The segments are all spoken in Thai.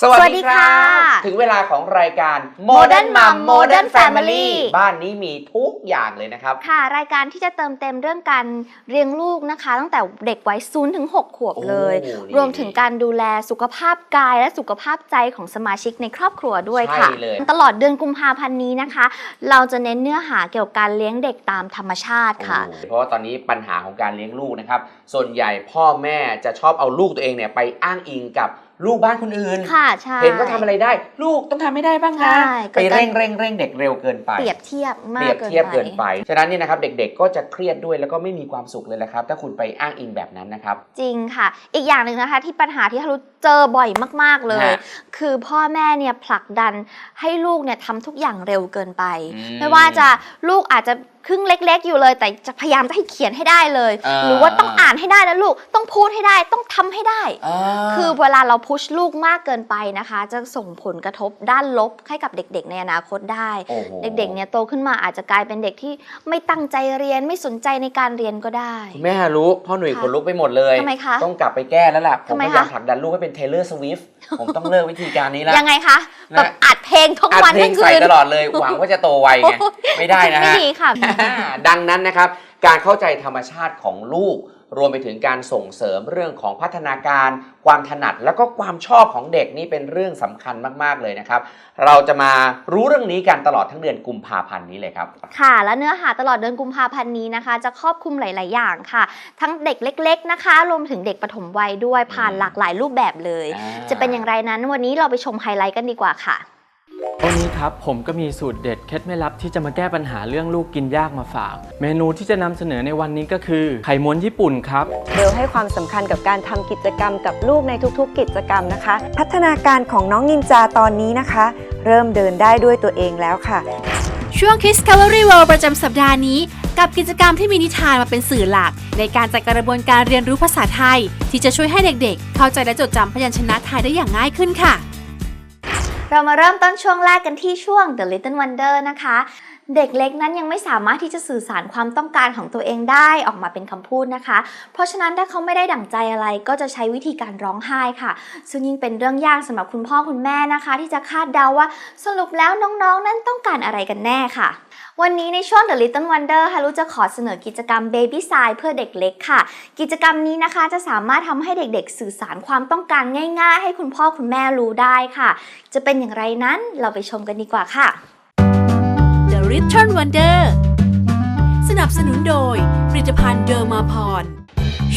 สวัสสวัสดีดีคค่ะรับถึงเวลาของรายการ Modern Mom Modern Family บ้านนี้มีทุกอย่างเลยนะครับ ค่ะ รายการที่จะเติมเต็มเรื่องการเลี้ยงลูกนะคะ ตั้งแต่เด็กวัย0ถึง6ขวบเลยโอ้นี่รวมถึงการดูแลสุขภาพกายและสุขภาพใจของสมาชิกในครอบครัวด้วยค่ะใช่เลยตลอดเดือนกุมภาพันธ์นี้นะคะ เราจะเน้นเนื้อหาเกี่ยวกับการเลี้ยงเด็กตามธรรมชาติค่ะโอ้เพราะว่าตอนนี้ปัญหาของการเลี้ยงลูกนะครับส่วนใหญ่พ่อแม่จะชอบเอาลูกตัวเองเนี่ยไปอ้างอิงกับ ลูกบ้านคนอื่น ค่ะใช่เห็นเขาทำอะไรได้ ลูกต้องทำไม่ได้บ้างนะ ใช่ไปเร่งเร่งเร่งเด็กเร็วเกินไป เปรียบเทียบมาเปรียกบเกินเทียบเกินไปไป ฉะนั้นเนี่ยนะครับเด็กๆ ก็จะเครียดด้วยแล้วก็ไม่มีความสุขเลยแหละครับ ถ้าคุณไปอ้างอิงแบบนั้นนะครับ จริงค่ะ อีกอย่างหนึ่งนะคะ ที่ปัญหาที่ฮารุเจอบ่อยมากๆเลย ฮะคือพ่อแม่เนี่ยผลักดันให้ลูกเนี่ยทำทุกอย่างเร็วเกินไป อืม ไม่ว่าจะลูกอาจจะ ครึ่งเล็ก ๆ อยู่เลย แต่จะพยายามจะให้เขียนให้ได้เลย อ่า หรือว่าต้องอ่านให้ได้นะลูก ต้องพูดให้ได้ต้องทำให้ได้าคือเวลาเราพุชลูกมากเกินไปนะคะ จะส่งผลกระทบด้านลบให้กับเด็กๆ ในอนาคตได้ โอ้โห เด็กๆ เนี่ยโตขึ้นมาอาจจะกลายเป็นเด็กที่ไม่ตั้งใจเรียนไม่สนใจในการเรียนก็ได้ คุณแม่รู้พ่อหนุ่ยค่ะขนลุกไปหมดเลย ทำไมคะต้องกลับไปแก้แล้วล่ะ ผมทำไมพยายามคะผลักดันลูกให้เป็นเทเลอร์สวิฟผมต้องเลิกวิธีการนี้แล้วยังไงคะนะ แบบอัดเพลงทั้งอัดวันเพลทั้งงคืใส่นตลอดเลย หวังว่าจะโตไวไง ไม่ได้นะไม่ฮะ ดีค่ะดังนั้นนะครับ การเข้าใจธรรมชาติของลูก รวมไปถึงการส่งเสริมเรื่องของพัฒนาการ ความถนัดแล้วก็ความชอบของเด็กนี่เป็นเรื่องสำคัญมาก ๆ เลยนะครับ เราจะมารู้เรื่องนี้กันตลอดทั้งเดือนกุมภาพันธ์นี้เลยครับค่ะ และเนื้อหาตลอดเดือนกุมภาพันธ์นี้นะคะ จะครอบคลุมหลาย ๆ อย่างค่ะ ทั้งเด็กเล็ก ๆ นะคะ รวมถึงเด็กปฐมวัยด้วยผ่านหลากหลายรูปแบบเลยอ่าจะเป็นอย่างไรนั้นวันนี้เราไปชมไฮไลท์กันดีกว่าค่ะ วันนี้ครับผมก็มีสูตรเด็ดเคล็ดไม่ลับที่จะมาแก้ปัญหาเรื่องลูกกินยากมาฝาก เมนูที่จะนำเสนอในวันนี้ก็คือไข่ม้วนญี่ปุ่นครับเบลให้ความสำคัญกับการทำกิจกรรมกับลูกในทุกๆ กิจกรรมนะคะ พัฒนาการของน้องนินจาตอนนี้นะคะ เริ่มเดินได้ด้วยตัวเองแล้วค่ะ ช่วง Kids Discovery World ประจำสัปดาห์นี้ กับกิจกรรมที่มีนิทานมาเป็นสื่อหลัก ในการจัดกระบวนการเรียนรู้ภาษาไทย ที่จะช่วยให้เด็กๆ เข้าใจและจดจำพยัญชนะไทยได้อย่างง่ายขึ้นค่ะ เรามาเริ่มต้นช่วงแรกกันที่ช่วง The Little Wonder นะคะ เด็กเล็กนั้นยังไม่สามารถที่จะสื่อสารความต้องการของตัวเองได้ออกมาเป็นคำพูดนะคะ เพราะฉะนั้นถ้าเขาไม่ได้ดั่งใจอะไรก็จะใช้วิธีการร้องไห้ค่ะ ซึ่งยิ่งเป็นเรื่องยากสำหรับคุณพ่อคุณแม่นะคะ ที่จะคาดเดาว่าสรุปแล้วน้องๆนั้นต้องการอะไรกันแน่ค่ะ วันนี้ในช่วง The Little Wonder ฮารุจะขอเสนอกิจกรรม Baby Sign เพื่อเด็กเล็กค่ะ กิจกรรมนี้นะคะจะสามารถทำให้เด็กๆ สื่อสารความต้องการง่ายๆ ให้คุณพ่อคุณแม่รู้ได้ค่ะ จะเป็นอย่างไรนั้นเราไปชมกันดีกว่าค่ะ The Little Wonder สนับสนุนโดยผลิตภัณฑ์เดอร์มาพร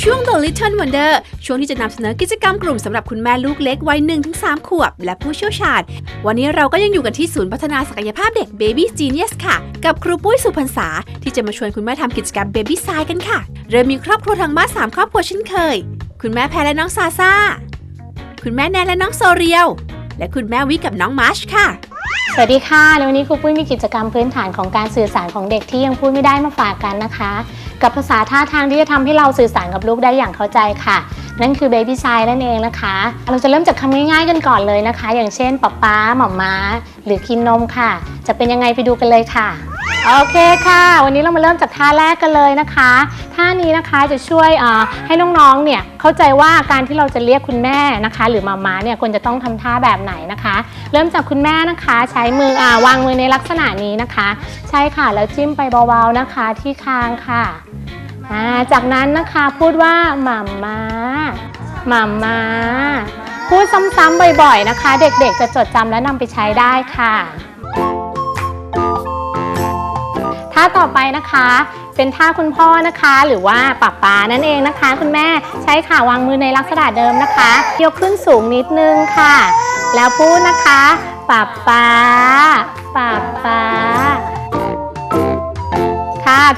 ช่วง The Little Wonder ช่วงที่จะนำเสนอกิจกรรมกลุ่มสำหรับคุณแม่ลูกเล็กวัย 1-3 ขวบ และผู้เชี่ยวชาญ วันนี้เราก็ยังอยู่กันที่ศูนย์พัฒนาศักยภาพเด็ก Baby Genius ค่ะ กับครูปุ้ยสุพรรษา ที่จะมาชวนคุณแม่ทำกิจกรรม Baby s i กันค่ะเริ่มมีครอบครัวทางบ้าน3ครอบครัวเช่นเคย คุณแม่แพรและน้องซาซาคุณแม่แนนและน้องโซเรียว และคุณแม่วิกับน้องมาร์ชค่ะสวัสดีค่ะ ในวันนี้ครูปุ้ยมีกิจกรรมพื้นฐานของการสื่อสารของเด็กที่ยังพูดไม่ได้มาฝากกันนะคะ กับภาษาท่าทางที่จะทำให้เราสื่อสารกับลูกได้อย่างเข้าใจค่ะ นั่นคือ baby sign นั่นเองนะคะ เราจะเริ่มจากคำง่ายๆกันก่อนเลยนะคะ อย่างเช่นป๊าป๊าหม่าม้า หรือกินนมค่ะ จะเป็นยังไงไปดูกันเลยค่ะโอเคค่ะ วันนี้เรามาเริ่มจากท่าแรกกันเลยนะคะ ท่านี้นะคะจะช่วยให้น้องๆเนี่ยเข้าใจว่าการที่เราจะเรียกคุณแม่นะคะ หรือมาม่าเนี่ยควรจะต้องทำท่าแบบไหนนะคะ เริ่มจากคุณแม่นะคะใช้มืออาวางมือในลักษณะนี้นะคะ ใช่ค่ะแล้วจิ้มไปเบาๆนะคะที่คางค่ะ อ่าจากนั้นนะคะพูดว่าหม่าม้าหม่าม้าพูดซ้ำๆบ่อยๆนะคะ เด็กๆจะจดจำและนำไปใช้ได้ค่ะท่าต่อไปนะคะ เป็นท่าคุณพ่อนะคะ หรือว่าปับปานั่นเองนะคะ คุณแม่ใช้ขาวางมือในลักษณะเดิมนะคะยกขึ้นสูงนิดนึงค่ะ แล้วพูดนะคะปับปาปับปา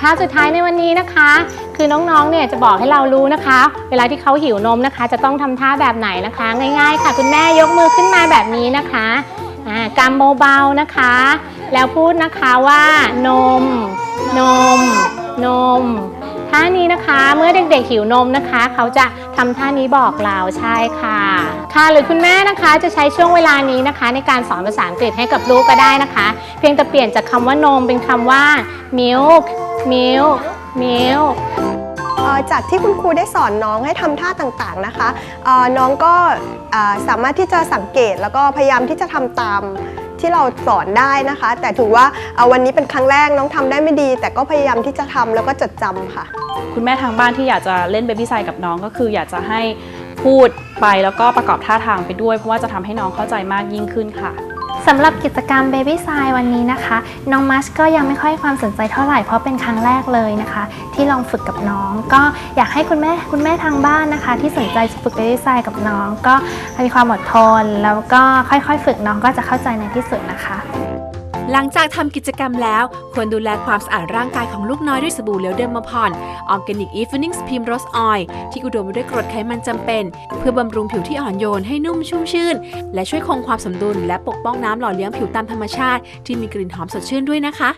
ท่าสุดท้ายในวันนี้นะคะ คือน้องๆ เนี่ยจะบอกให้เรารู้นะคะ เวลาที่เขาหิวนมนะคะ จะต้องทำท่าแบบไหนนะคะ ง่ายๆ ค่ะ คุณแม่ยกมือขึ้นมาแบบนี้นะคะกำเบาๆนะคะ แล้วพูดนะคะว่านม นม นมท่านี้นะคะ เมื่อเด็กๆหิวนมนะคะ เขาจะทำท่านี้บอกเราใช่ค่ะ ค่ะหรือคุณแม่นะคะจะใช้ช่วงเวลานี้นะคะ ในการสอนภาษาอังกฤษให้กับลูกก็ได้นะคะ เพียงแต่เปลี่ยนจากคำว่านมเป็นคำว่า milk milk milk เอ่อจากที่คุณครูได้สอนน้องให้ทำท่าต่างๆนะคะเอ่อน้องก็เอ่อสามารถที่จะสังเกตแล้วก็พยายามที่จะทำตามที่เราสอนได้นะคะ แต่ถือว่าเอ่อวันนี้เป็นครั้งแรกน้องทำได้ไม่ดี แต่ก็พยายามที่จะทำแล้วก็จดจำค่ะ คุณแม่ทางบ้านที่อยากจะเล่นเบบี้ไซกับน้องก็คืออยากจะให้ พูดไปแล้วก็ประกอบท่าทางไปด้วย เพราะว่าจะทำให้น้องเข้าใจมากยิ่งขึ้นค่ะสำหรับกิจกรรม Baby s i วันนี้นะคะ น้องมัชก็ยังไม่ค่อยความสนใจเท่าไหร่เพราะเป็นครั้งแรกเลยนะคะ ที่ลองฝึกกับน้อง ก็อยากให้คุณแม่คุณแม่ทางบ้านนะคะ ที่สนใจฝึก Baby s i กับน้อง ก็มีความอดทน แล้วก็ค่อยๆ ฝึกน้องก็จะเข้าใจในที่สุดนะคะ หลังจากทำกิจกรรมแล้ว ควรดูแลความสะอาดร่างกายของลูกน้อยด้วยสบู่เหลวเดอร์มาพอนออร์แกนิกอีฟนิ่งสพิมโรสออยที่อุดมไปด้วยกรดไขมันจำเป็น เพื่อบำรุงผิวที่อ่อนโยนให้นุ่มชุ่มชื่น และช่วยคงความสมดุล และปกป้องน้ำหล่อเลี้ยงผิวตามธรรมชาติ ที่มีกลิ่นหอมสดชื่นด้วยนะคะ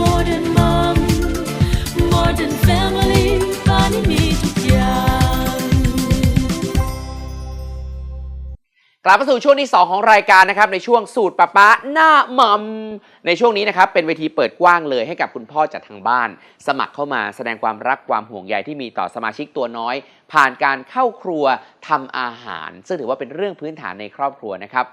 Modern Mom Modern Family บ้านมี กลับมาสู่ช่วงที่ 2 ของรายการนะครับในช่วงสูตรป้าป้าหน้ามัมในช่วงนี้นะครับเป็นเวทีเปิดกว้างเลยให้กับคุณพ่อจากทางบ้าน สมัครเข้ามาแสดงความรักความห่วงใยที่มีต่อสมาชิกตัวน้อย ผ่านการเข้าครัวทำอาหาร ซึ่งถือว่าเป็นเรื่องพื้นฐานในครอบครัวนะครับ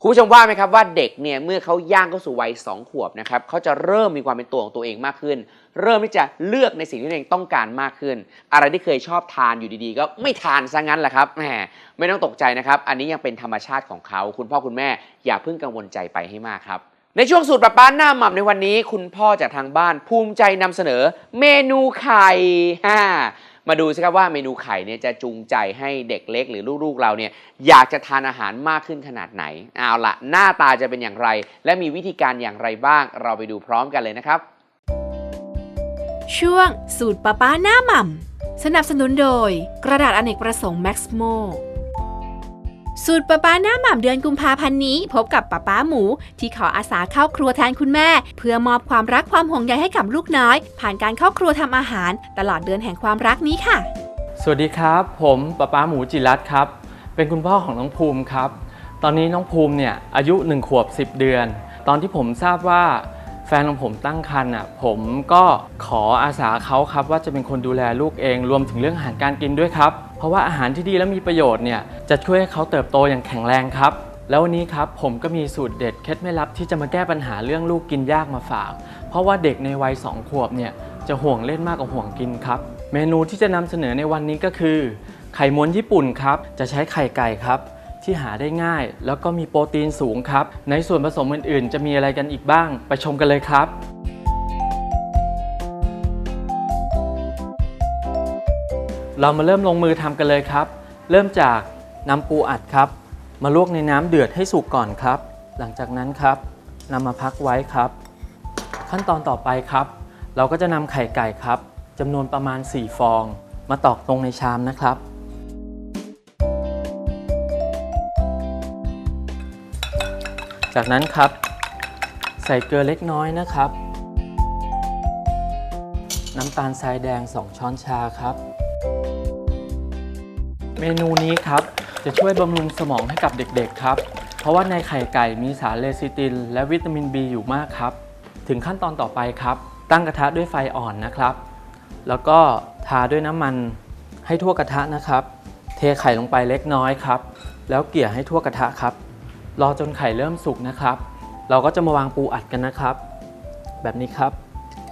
คุณผู้ชมว่าไหมครับว่าเด็กเนี่ยเมื่อเขาย่างเข้าสู่วัย2ขวบนะครับเขาจะเริ่มมีความเป็นตัวของตัวเองมากขึ้น เริ่มที่จะเลือกในสิ่งที่ตัวเองต้องการมากขึ้น อะไรที่เคยชอบทานอยู่ดีๆ ก็ไม่ทานซะงั้นแหละครับแหมไม่ต้องตกใจนะครับ อันนี้ยังเป็นธรรมชาติของเขา คุณพ่อคุณแม่อย่าเพิ่งกังวลใจไปให้มากครับ ในช่วงสูตรป้าป้าหน้าหม่ำในวันนี้ คุณพ่อจากทางบ้านภูมิใจนำเสนอ เมนูไข่ มาดูสิครับว่าเมนูไข่เนี่ยจะจูงใจให้เด็กเล็กหรือลูกๆเราเนี่ยอยากจะทานอาหารมากขึ้นขนาดไหนเอาละหน้าตาจะเป็นอย่างไร และมีวิธีการอย่างไรบ้าง เราไปดูพร้อมกันเลยนะครับ ช่วงสูตรป้าป้าหน้าหม่ำสนับสนุนโดย กระดาษอเนกประสงค์แม็กซ์โม สูตรป้าป้าหน้าหม่ำเดือนกุมภาพันธ์นี้ พบกับป้าป้าหมู ที่ขออาสาเข้าครัวแทนคุณแม่ เพื่อมอบความรักความห่วงใยให้กับลูกน้อย ผ่านการเข้าครัวทำอาหาร ตลอดเดือนแห่งความรักนี้ค่ะ สวัสดีครับ ผมป้าป้าหมูจิรัตครับ เป็นคุณพ่อของน้องภูมิครับ ตอนนี้น้องภูมิเนี่ยอายุ1ขวบ10 เดือน ตอนที่ผมทราบว่าแฟนของผมตั้งครรภ์อะผมก็ขออาสาเขาครับว่าจะเป็นคนดูแลลูกเองรวมถึงเรื่องอาหารการกินด้วยครับ เพราะว่าอาหารที่ดีและมีประโยชน์เนี่ยจะช่วยให้เขาเติบโตอย่างแข็งแรงครับ แล้ววันนี้ครับผมก็มีสูตรเด็ดเคล็ดไม่ลับที่จะมาแก้ปัญหาเรื่องลูกกินยากมาฝาก เพราะว่าเด็กในวัย 2 ขวบเนี่ยจะห่วงเล่นมากกว่าห่วงกินครับ เมนูที่จะนำเสนอในวันนี้ก็คือ ไข่ม้วนญี่ปุ่นครับจะใช้ไข่ไก่ครับที่หาได้ง่าย แล้วก็มีโปรตีนสูงครับ ในส่วนผสมอื่นๆ จะมีอะไรกันอีกบ้าง ไปชมกันเลยครับ เรามาเริ่มลงมือทำกันเลยครับ เริ่มจากนำปูอัดครับ มาลวกในน้ำเดือดให้สุกก่อนครับ หลังจากนั้นครับนำมาพักไว้ครับ ขั้นตอนต่อไปครับ เราก็จะนำไข่ไก่ครับจำนวนประมาณ 4 ฟอง มาตอกลงในชามนะครับ จากนั้นครับ ใส่เกลือเล็กน้อยนะครับ น้ำตาลทรายแดง 2 ช้อนชาครับ เมนูนี้ครับ จะช่วยบำรุงสมองให้กับเด็กๆครับ เพราะว่าในไข่ไก่มีสารเลซิติน และวิตามิน B อยู่มากครับ ถึงขั้นตอนต่อไปครับ ตั้งกระทะด้วยไฟอ่อนนะครับ แล้วก็ทาด้วยน้ำมันให้ทั่วกระทะนะครับ เทไข่ลงไปเล็กน้อยครับ แล้วเกี่ยให้ทั่วกระทะครับ รอจนไข่เริ่มสุกนะครับ เราก็จะมาวางปูอัดกันนะครับ แบบนี้ครับ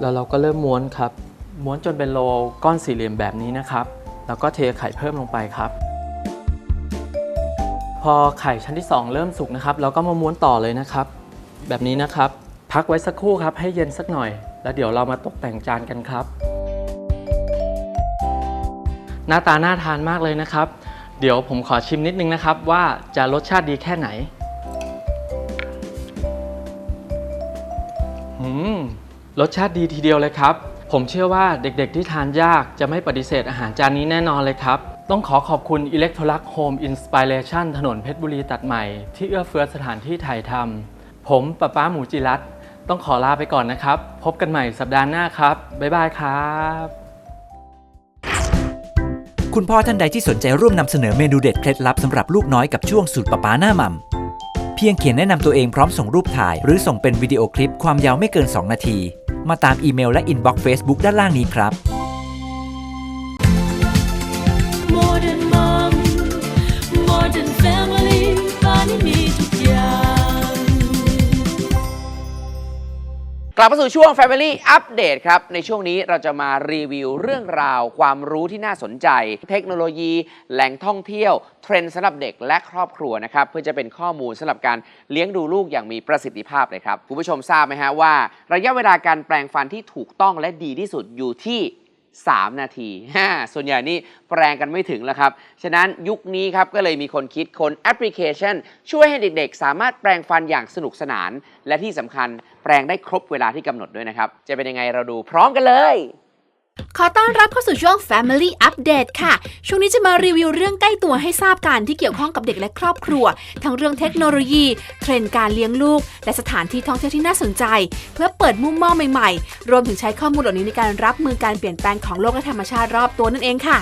แล้วเราก็เริ่มม้วนครับ ม้วนจนเป็นโลก้อนสี่เหลี่ยมแบบนี้นะครับ แล้วก็เทไข่เพิ่มลงไปครับ พอไข่ชั้นที่ 2 เริ่มสุกนะครับเราก็มาม้วนต่อเลยนะครับ แบบนี้นะครับ พักไว้สักครู่ครับ ให้เย็นสักหน่อย แล้วเดี๋ยวเรามาตกแต่งจานกันครับ หน้าตาน่าทานมากเลยนะครับ เดี๋ยวผมขอชิมนิดนึงนะครับว่าจะรสชาติดีแค่ไหนอืมรสชาติดีทีเดียวเลยครับ ผมเชื่อว่าเด็กๆที่ทานยากจะไม่ปฏิเสธอาหารจานนี้แน่นอนเลยครับ ต้องขอขอบคุณ Electrolux Home Inspiration ถนนเพชรบุรีตัดใหม่ ที่เอื้อเฟื้อสถานที่ถ่ายทำผมป้าป้าหมูจิรัตต้องขอลาไปก่อนนะครับ พบกันใหม่สัปดาห์หน้าครับ บ๊ายบายครับ คุณพ่อท่านใดที่สนใจร่วมนำเสนอเมนูเด็ดเคล็ดลับสำหรับลูกน้อยกับช่วงสูตรปะป๊าหน้าม่ำเพียงเขียนแนะนำตัวเองพร้อมส่งรูปถ่าย หรือส่งเป็นวิดีโอคลิปความยาวไม่เกิน 2 นาที มาตามอีเมลและอินบ็อกซ์เฟซบุ๊กด้านล่างนี้ครับ กลับมาสู่ช่วง Family Update ครับ ในช่วงนี้เราจะมารีวิวเรื่องราว ความรู้ที่น่าสนใจ เทคโนโลยี แหล่งท่องเที่ยว เทรนด์สำหรับเด็กและครอบครัวนะครับ เพื่อจะเป็นข้อมูลสำหรับการเลี้ยงดูลูกอย่างมีประสิทธิภาพเลยครับ คุณผู้ชมทราบไหมฮะว่า ระยะเวลาการแปลงฟันที่ถูกต้องและดีที่สุดอยู่ที่ 3 นาทีส่วนใหญ่นี่แปลงกันไม่ถึงแล้วครับ ฉะนั้นยุคนี้ครับก็เลยมีคนคิดคนแอปพลิเคชัน ช่วยให้เด็กๆ สามารถแปลงฟันอย่างสนุกสนาน และที่สำคัญแปลงได้ครบเวลาที่กำหนดด้วยนะครับ จะเป็นยังไงเราดูพร้อมกันเลย ขอต้อนรับเข้าสู่ช่วง Family Update ค่ะ ช่วงนี้จะมารีวิวเรื่องใกล้ตัวให้ทราบกันที่เกี่ยวข้องกับเด็กและครอบครัว ทั้งเรื่องเทคโนโลยี เทรนด์การเลี้ยงลูก และสถานที่ท่องเที่ยวที่น่าสนใจ เพื่อเปิดมุมมองใหม่ๆ รวมถึงใช้ข้อมูลเหล่านี้ในการรับมือการเปลี่ยนแปลงของโลกและธรรมชาติรอบตัวนั่นเองค่ะ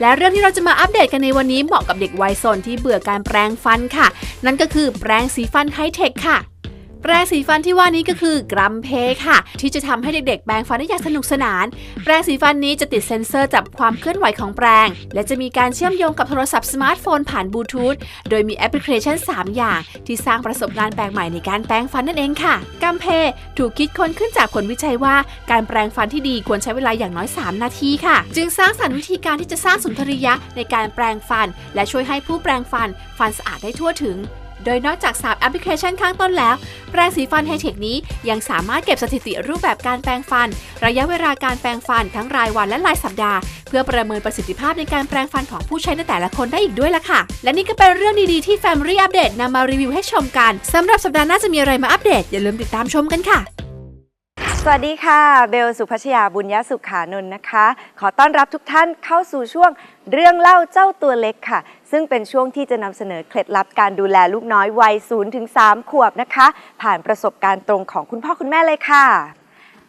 และเรื่องที่เราจะมาอัปเดตกันในวันนี้เหมาะกับเด็กวัยซนที่เบื่อการแปรงฟันค่ะ นั่นก็คือแปรงสีฟันไฮเทคค่ะ แปรงสีฟันที่ว่านี้ก็คือกรัมเพค่ะ ที่จะทำให้เด็กๆ แปรงฟันได้อย่างสนุกสนาน แปรงสีฟันนี้จะติดเซ็นเซอร์จับความเคลื่อนไหวของแปรง และจะมีการเชื่อมโยงกับโทรศัพท์สมาร์ทโฟนผ่านบลูทูธโดยมีแอปพลิเคชัน 3 อย่าง ที่สร้างประสบการณ์แปลกใหม่ในการแปรงฟันนั่นเองค่ะกัมเพถูกคิดค้นขึ้นจากผลวิจัยว่า การแปรงฟันที่ดีควรใช้เวลาอย่างน้อย 3 นาทีค่ะ จึงสร้างสรรค์วิธีการที่จะสร้างสุนทรียะในการแปรงฟัน และช่วยให้ผู้แปรงฟัน ฟันสะอาดได้ทั่วถึง โดยนอกจาก 3 แอปพลิเคชันข้างต้นแล้ว แปรงสีฟันไฮเทคนี้ยังสามารถเก็บสถิติรูปแบบการแปรงฟัน ระยะเวลาการแปรงฟันทั้งรายวันและรายสัปดาห์ เพื่อประเมินประสิทธิภาพในการแปรงฟันของผู้ใช้ในแต่ละคนได้อีกด้วยล่ะค่ะ และนี่ก็เป็นเรื่องดีๆที่ Family Update นำมารีวิวให้ชมกันสำหรับสัปดาห์หน้าจะมีอะไรมาอัปเดตอย่าลืมติดตามชมกันค่ะสวัสดีค่ะ เบลสุพัชยาบุญยสุขานนท์นะคะ ขอต้อนรับทุกท่านเข้าสู่ช่วงเรื่องเล่าเจ้าตัวเล็กค่ะ ซึ่งเป็นช่วงที่จะนำเสนอเคล็ดลับการดูแลลูกน้อยวัย0ถึง3ขวบนะคะ ผ่านประสบการณ์ตรงของคุณพ่อคุณแม่เลยค่ะ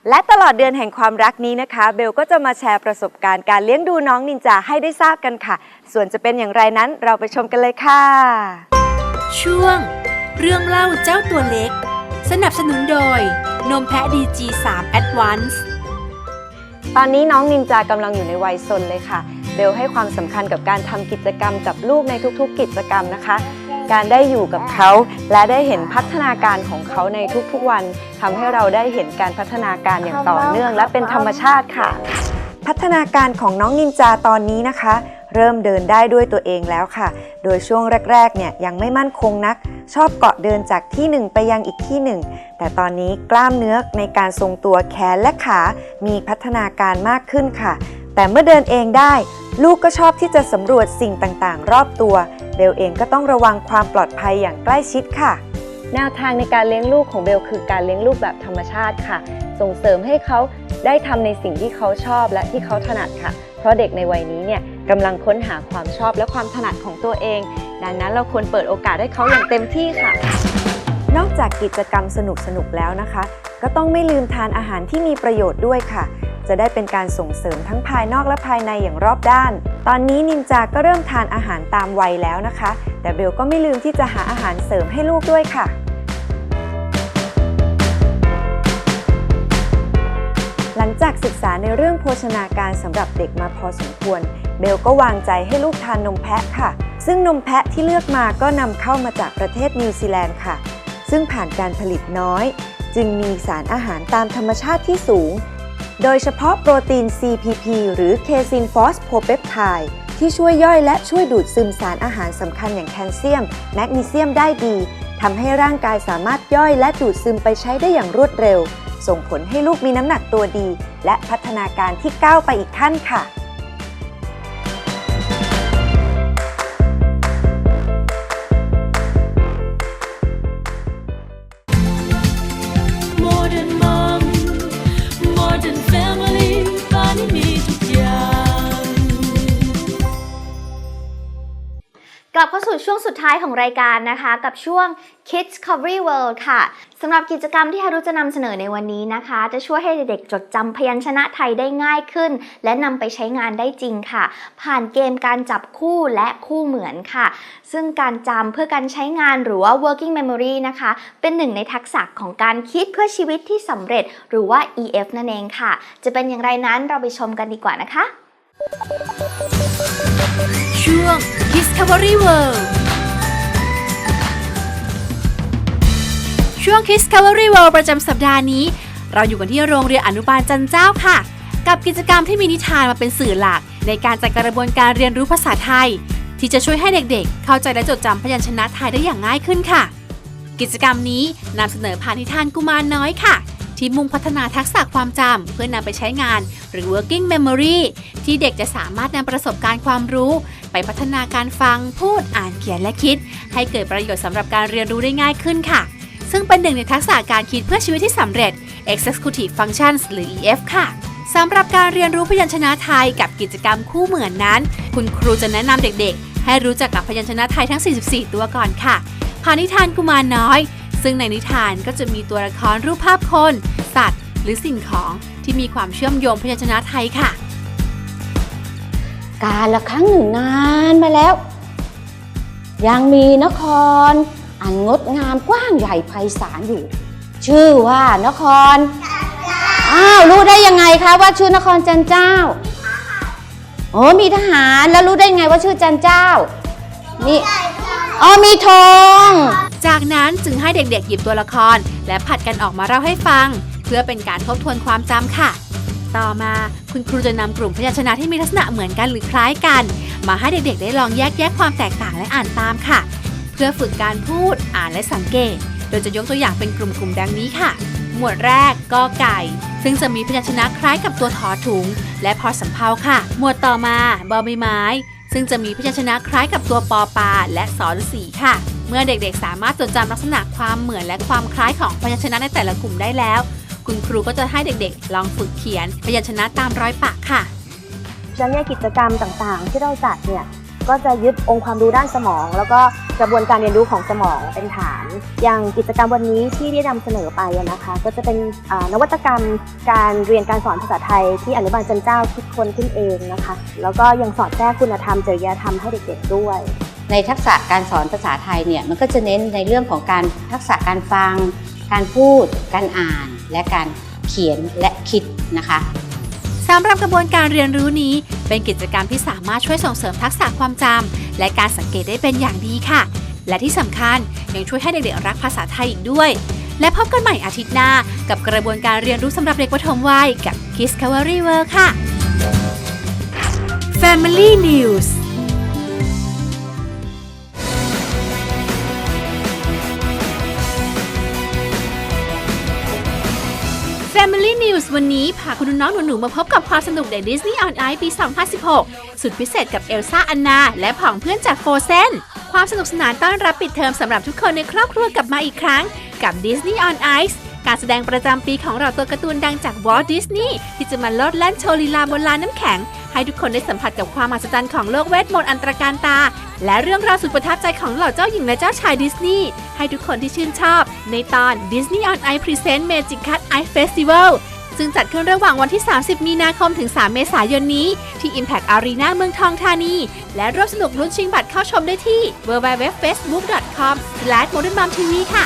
และตลอดเดือนแห่งความรักนี้นะคะ เบลก็จะมาแชร์ประสบการณ์การเลี้ยงดูน้องนินจาให้ได้ทราบกันค่ะ ส่วนจะเป็นอย่างไรนั้นเราไปชมกันเลยค่ะ ช่วง เรื่องเล่าเจ้าตัวเล็ก สนับสนุนโดย นมแพะ DG3 Advance ตอนนี้น้องนินจากำลังอยู่ในวัยซนเลยค่ะเบลให้ความสำคัญกับการทำกิจกรรมกับลูกในทุกๆ กิจกรรมนะคะ การได้อยู่กับเขาและได้เห็นพัฒนาการของเขาในทุกๆวันทำให้เราได้เห็นการพัฒนาการอย่างต่อเนื่อง และเป็นธรรมชาติค่ะ พัฒนาการของน้องนินจาตอนนี้นะคะ เริ่มเดินได้ด้วยตัวเองแล้วค่ะ โดยช่วงแรกๆเนี่ยยังไม่มั่นคงนัก ชอบเกาะเดินจากที่หนึ่งไปยังอีกที่หนึ่งแต่ตอนนี้กล้ามเนื้อในการทรงตัวแขนและขา มีพัฒนาการมากขึ้นค่ะ แต่เมื่อเดินเองได้ ลูกก็ชอบที่จะสำรวจสิ่งต่างๆ รอบตัวเบลเองก็ต้องระวังความปลอดภัยอย่างใกล้ชิดค่ะ แนวทางในการเลี้ยงลูกของเบลคือการเลี้ยงลูกแบบธรรมชาติค่ะ ส่งเสริมให้เขาได้ทำในสิ่งที่เขาชอบและที่เขาถนัดค่ะ เพราะเด็กในวัยนี้เนี่ยกำลังค้นหาความชอบและความถนัดของตัวเอง ดังนั้นเราควรเปิดโอกาสให้เขาอย่างเต็มที่ค่ะ นอกจากกิจกรรมสนุกๆแล้วนะคะ ก็ต้องไม่ลืมทานอาหารที่มีประโยชน์ด้วยค่ะ จะได้เป็นการส่งเสริมทั้งภายนอกและภายในอย่างรอบด้าน ตอนนี้นินจาก็เริ่มทานอาหารตามวัยแล้วนะคะ แต่เบลก็ไม่ลืมที่จะหาอาหารเสริมให้ลูกด้วยค่ะหลังจากศึกษาในเรื่องโภชนาการสำหรับเด็กมาพอสมควร เบลก็วางใจให้ลูกทานนมแพะค่ะ ซึ่งนมแพะที่เลือกมาก็นำเข้ามาจากประเทศนิวซีแลนด์ค่ะ ซึ่งผ่านการผลิตน้อย จึงมีสารอาหารตามธรรมชาติที่สูง โดยเฉพาะโปรตีน CPP หรือเคซินฟอสโพเปปไทด์ที่ช่วยย่อยและช่วยดูดซึมสารอาหารสำคัญอย่างแคลเซียม แมกนีเซียมได้ดีทำให้ร่างกายสามารถย่อยและดูดซึมไปใช้ได้อย่างรวดเร็ว ส่งผลให้ลูกมีน้ำหนักตัวดี และพัฒนาการที่ก้าวไปอีกขั้นค่ะ ช่วงสุดท้ายของรายการนะคะ กับช่วง Kids Covery World ค่ะสำหรับกิจกรรมที่ฮารุจะนำเสนอในวันนี้นะคะ จะช่วยให้เด็กๆจดจำพยัญชนะไทยได้ง่ายขึ้น และนำไปใช้งานได้จริงค่ะ ผ่านเกมการจับคู่และคู่เหมือนค่ะ ซึ่งการจำเพื่อการใช้งานหรือว่า working memory นะคะ เป็นหนึ่งในทักษะของการคิดเพื่อชีวิตที่สำเร็จ หรือว่า EF นั่นเองค่ะ จะเป็นอย่างไรนั้นเราไปชมกันดีกว่านะคะ ช่วง Discovery World ช่วง Discovery World ประจำสัปดาห์นี้ เราอยู่กันที่โรงเรียนอนุบาลจันเจ้าค่ะ กับกิจกรรมที่มีนิทานมาเป็นสื่อหลัก ในการจัดกระบวนการเรียนรู้ภาษาไทย ที่จะช่วยให้เด็กๆ เข้าใจและจดจำพยัญชนะไทยได้อย่างง่ายขึ้นค่ะ กิจกรรมนี้นำเสนอผ่านนิทานกุมารน้อยค่ะ ที่มุ่งพัฒนาทักษะความจำเพื่อนำไปใช้งาน หรือ working memory ที่เด็กจะสามารถนำประสบการณ์ความรู้ ไปพัฒนาการฟัง พูดอ่านเขียนและคิด ให้เกิดประโยชน์สำหรับการเรียนรู้ได้ง่ายขึ้นค่ะ ซึ่งเป็นหนึ่งในทักษะการคิดเพื่อชีวิตที่สำเร็จ Executive Functions หรือ EF ค่ะสำหรับการเรียนรู้พยัญชนะไทยกับกิจกรรมคู่เหมือนนั้น คุณครูจะแนะนำเด็กๆ ให้รู้จักกับพยัญชนะไทยทั้ง 44 ตัวก่อนค่ะผ่านนิทานกุมารน้อย ซึ่งในนิทานก็จะมีตัวละครรูปภาพคน สัตว์ หรือสิ่งของที่มีความเชื่อมโยงพยัญชนะไทยค่ะ การละครั้งหนึ่งนานมาแล้ว ยังมีนคร อันงดงามกว้างใหญ่ไพศาลอยู่ ชื่อว่านคร อ้าวรู้ได้ยังไงคะว่าชื่อนครจันเจ้าโอ้มีทหารแล้วรู้ได้ไงว่าชื่อจันเจ้า นี่ อ๋อมีธงจากนั้นจึงให้เด็กๆ หยิบตัวละคร และผัดกันออกมาเล่าให้ฟัง เพื่อเป็นการทบทวนความจำค่ะ ต่อมาคุณครูจะนำกลุ่มพยัญชนะที่มีลักษณะเหมือนกันหรือคล้ายกัน มาให้เด็กๆ ได้ลองแยกแยะความแตกต่างและอ่านตามค่ะ เพื่อฝึกการพูดอ่านและสังเกต โดยจะยกตัวอย่างเป็นกลุ่มๆดังนี้ค่ะ หมวดแรกกอไก่ ซึ่งจะมีพยัญชนะคล้ายกับตัวถอถุง และพอสำเพาค่ะ หมวดต่อมาบอใบไม้ ซึ่งจะมีพยัญชนะคล้ายกับตัวปอปาและสอฤษีค่ะ เมื่อเด็กๆ สามารถจดจำลักษณะความเหมือนและความคล้ายของพยัญชนะในแต่ละกลุ่มได้แล้ว คุณครูก็จะให้เด็กๆ ลองฝึกเขียนพยัญชนะตามรอยปากค่ะฉะนั้นเนี่ยกิจกรรมต่างๆ ที่เราจัดเนี่ยก็จะยึดองค์ความรู้ด้านสมอง แล้วก็ กระบวนการเรียนรู้ของสมองเป็นฐาน อย่างกิจกรรมวันนี้ที่ได้นำเสนอไปนะคะ ก็จะเป็นนวัตกรรมการเรียนการสอนภาษาไทยที่อนุบาลจันเจ้าคิดค้นขึ้นเองนะคะ แล้วก็ยังสอดแทรกคุณธรรมจริยธรรมให้เด็กๆด้วยในทักษะการสอนภาษาไทยเนี่ยมันก็จะเน้นในเรื่องของการทักษะการฟัง การพูด การอ่าน และการเขียนและคิดนะคะ สำหรับกระบวนการเรียนรู้นี้ เป็นกิจกรรมที่สามารถช่วยส่งเสริมทักษะความจำและการสังเกตได้เป็นอย่างดีค่ะ และที่สำคัญยังช่วยให้เด็กๆรักภาษาไทยอีกด้วย และพบกันใหม่อาทิตย์หน้า กับกระบวนการเรียนรู้สำหรับเด็กประถมวัยกับ Discovery World ค่ะ Family News Family News วันนี้พาคุณน้องหนูๆมาพบกับความสนุกใน Disney on Ice ปี 2016 สุดพิเศษกับเอลซ่าอันนา และผองเพื่อนจากโฟเซนความสนุกสนานต้อนรับปิดเทอมสำหรับทุกคนในครอบครัวกลับมาอีกครั้ง กับ Disney on Ice การแสดงประจำปีของเราตัวการ์ตูนดังจากวอลดิสนีย์ที่จะมาลดแล่นโชว์ลีลาบนลานน้ำแข็ง ให้ทุกคนได้สัมผัสกับความมหัศจรรย์ของโลกเวทมนต์อันตรการตา และเรื่องราวสุดประทับใจของเหล่าเจ้าหญิงและเจ้าชายดิสนีย์ให้ทุกคนที่ชื่นชอบ ในตอน Disney on Ice Present Magic Cut Ice Festival ซึ่งจัดขึ้นระหว่างวันที่ 30 มีนาคมถึง 3 เมษายนนี้ ที่ Impact Arena เมืองทองธานี และร่วมสนุกลุ้นชิงบัตรเข้าชมได้ที่ www.facebook.com/modernmomtv ค่ะ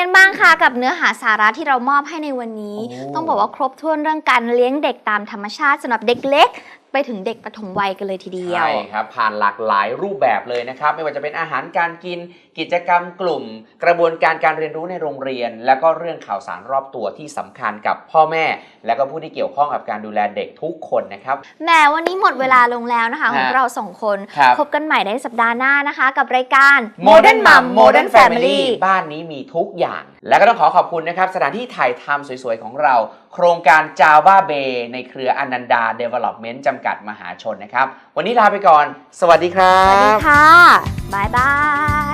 กันบ้างคะกับเนื้อหาสาระที่เรามอบให้ในวันนี้ โอ้ ต้องบอกว่าครบถ้วนเรื่องการเลี้ยงเด็กตามธรรมชาติสำหรับเด็กเล็ก ไปถึงเด็กปฐมวัยกันเลยทีเดียว ใช่ครับผ่านหลากหลายรูปแบบเลยนะครับ ไม่ว่าจะเป็นอาหารการกิน กิจกรรมกลุ่ม กระบวนการการเรียนรู้ในโรงเรียน แล้วก็เรื่องข่าวสารรอบตัวที่สำคัญกับพ่อแม่ และก็ผู้ที่เกี่ยวข้องกับการดูแลเด็กทุกคนนะครับ แหมวันนี้หมดเวลาลงแล้วนะคะของฮะเราสองคนครับ พบกันใหม่ในสัปดาห์หน้านะคะ กับรายการ Modern Mom Modern Family บ้านนี้มีทุกอย่าง และก็ต้องขอขอบคุณนะครับ สถานที่ถ่ายทำสวยๆ ของเรา โครงการ Java Bay ในเครืออนันดา Development จำกัดมหาชนนะครับ วันนี้ลาไปก่อน สวัสดีครัสวัสดีบ ค่ะ บ๊ายบาย